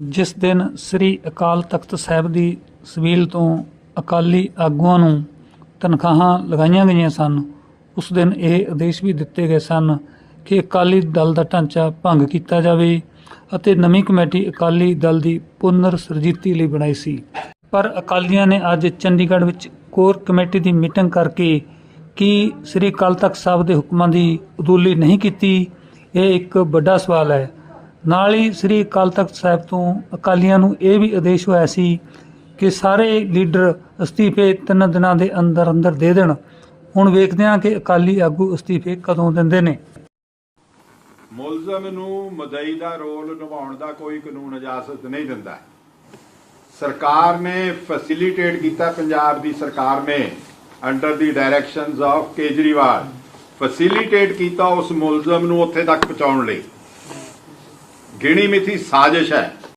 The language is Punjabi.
ਜਿਸ ਦਿਨ ਸ੍ਰੀ ਅਕਾਲ ਤਖਤ ਸਾਹਿਬ ਦੀ ਸਵੀਲ ਤੋਂ ਅਕਾਲੀ ਆਗੂਆਂ ਨੂੰ ਤਨਖਾਹਾਂ ਲਗਾਈਆਂ ਗਈਆਂ ਸਨ, ਉਸ ਦਿਨ ਇਹ ਆਦੇਸ਼ ਵੀ ਦਿੱਤੇ ਗਏ ਸਨ ਕਿ ਅਕਾਲੀ ਦਲ ਦਾ ਢਾਂਚਾ ਭੰਗ ਕੀਤਾ ਜਾਵੇ ਅਤੇ ਨਵੀਂ ਕਮੇਟੀ ਅਕਾਲੀ ਦਲ ਦੀ ਪੁਨਰ ਸਰਜੀਤੀ ਲਈ ਬਣਾਈ ਸੀ। ਪਰ ਅਕਾਲੀਆਂ ਨੇ ਅੱਜ ਚੰਡੀਗੜ੍ਹ ਵਿੱਚ ਕੋਰ ਕਮੇਟੀ ਦੀ ਮੀਟਿੰਗ ਕਰਕੇ ਕੀ ਸ੍ਰੀ ਅਕਾਲ ਤਖਤ ਸਾਹਿਬ ਦੇ ਹੁਕਮਾਂ ਦੀ ਉਦੂਲੀ ਨਹੀਂ ਕੀਤੀ, ਇਹ ਇੱਕ ਵੱਡਾ ਸਵਾਲ ਹੈ। ਨਾਲ ਹੀ ਸ੍ਰੀ ਅਕਾਲ ਤਖਤ ਸਾਹਿਬ ਤੋਂ ਅਕਾਲੀਆਂ ਨੂੰ ਇਹ ਵੀ ਆਦੇਸ਼ ਹੋਇਆ ਸੀ ਕਿ ਸਾਰੇ ਲੀਡਰ ਅਸਤੀਫੇ ਤਿੰਨ ਦਿਨਾਂ ਦੇ ਅੰਦਰ ਅੰਦਰ ਦੇ ਦੇਣ। ਹੁਣ ਵੇਖਦੇ ਹਾਂ ਕਿ ਅਕਾਲੀ ਆਗੂ ਅਸਤੀਫੇ ਕਦੋਂ ਦਿੰਦੇ ਨੇ। ਮੁਲਜ਼ਮ ਨੂੰ ਮਦਈ ਦਾ ਰੋਲ ਨਿਭਾਉਣ ਦਾ ਕੋਈ ਕਾਨੂੰਨ ਇਜਾਜ਼ਤ ਨਹੀਂ ਦਿੰਦਾ। ਸਰਕਾਰ ਨੇ ਫੈਸਿਲਿਟੇਟ ਕੀਤਾ ਪੰਜਾਬ ਦੀ ਸਰਕਾਰ ਨੇ under the directions of Kejriwal. Facilitate ਕੀਤਾ ਉਸ ਮੁਲਜ਼ਮ ਨੂੰ ਉੱਥੇ ਤੱਕ ਪਹੁੰਚਾਉਣ ਲਈ। ਗਿਣੀ ਮਿਥੀ ਸਾਜ਼ਿਸ਼ ਹੈ।